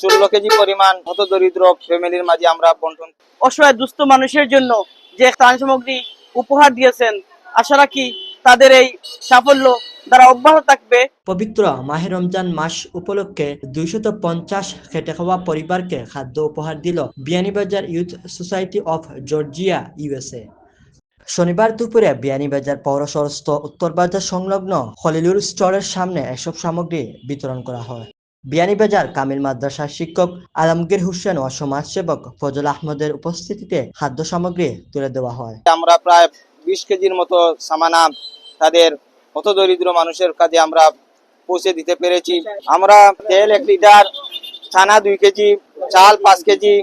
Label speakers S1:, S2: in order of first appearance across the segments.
S1: ষোলো কেজি পরিমাণ হত দরিদ্র ফ্যামিলির মাঝে আমরা বন্টন
S2: অসহায় দুস্থ মানুষের জন্য যে ত্রাণ সামগ্রী উপহার দিয়েছেন, আশা রাখি তাদের এই সাফল্য অব্যাহত থাকবে।
S3: পবিত্র মাহে রমজান মাস উপলক্ষে দুইশত পঞ্চাশ খেটে খাওয়া পরিবারকে খাদ্য উপহার দিল Beanibazar youth society of Georgia, USA. শনিবার দুপুরে বিয়ানীবাজার পৌরসরস্থ উত্তর বাজার সংলগ্ন খলিলুর স্টোরের সামনে এসব সামগ্রী বিতরণ করা হয়। বিয়ানীবাজার কামিল মাদ্রাসার শিক্ষক আলমগীর হোসেন ও সমাজসেবক ফজল আহমদের উপস্থিতিতে খাদ্য সামগ্রী তুলে দেওয়া হয়।
S1: আমরা প্রায় বিশ কেজির মতো সামানা তাদের হত দরিদ্র মানুষের কাছে আমরা পৌঁছে দিতে পেরেছি। আমরা তেল এক লিটার ছানা দুই কেজি চাল পাঁচ কেজি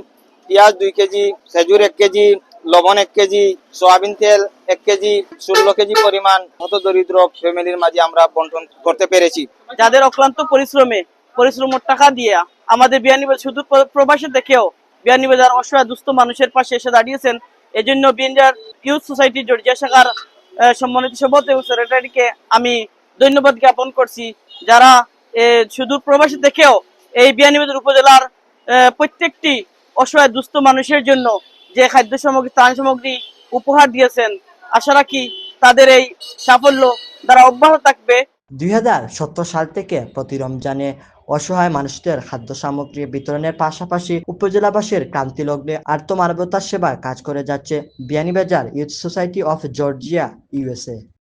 S1: পেঁয়াজ দুই কেজি খেজুর এক কেজি লবণ এক কেজি সয়াবিন তেল এক কেজি ষোলো কেজি পরিমাণ হত দরিদ্র ফ্যামিলির মাঝে আমরা বন্টন করতে পেরেছি।
S2: যাদের অক্লান্ত পরিশ্রমে পরিশ্রমের টাকা দিয়ে আমাদের বিয়ানীবাজার শুধু প্র- প্রবাসী দেখেও বিয়ানীবাজার অসহায় দুস্থ মানুষের পাশে এসে দাঁড়িয়েছেন। এই জন্য বিয়ানীবাজার ইউথ সোসাইটি জর্জিয়া শাখার সম্মানিত সভাপতি এবং সেক্রেটারিকে আমি ধন্যবাদ জ্ঞাপন করছি, যারা শুধু প্রবাসী দেখেও এই বিয়ানীবাজার উপজেলার প্রত্যেকটি অসহায় দুস্থ মানুষের জন্য যে খাদ্য সামগ্রী, ত্রাণ সামগ্রী উপহার দিয়েছেন, আশা রাখি তাদের এই সাফল্য দ্বারা অব্যাহত থাকবে।
S3: দুই হাজার সত্তর সাল থেকে প্রতি রমজানে অসহায় মানুষদের খাদ্য সামগ্রী বিতরণের পাশাপাশি উপজেলাবাসীর ক্রান্তি লগ্নে আর্তমানবতার সেবায় কাজ করে যাচ্ছে Beanibazar youth society of Georgia USA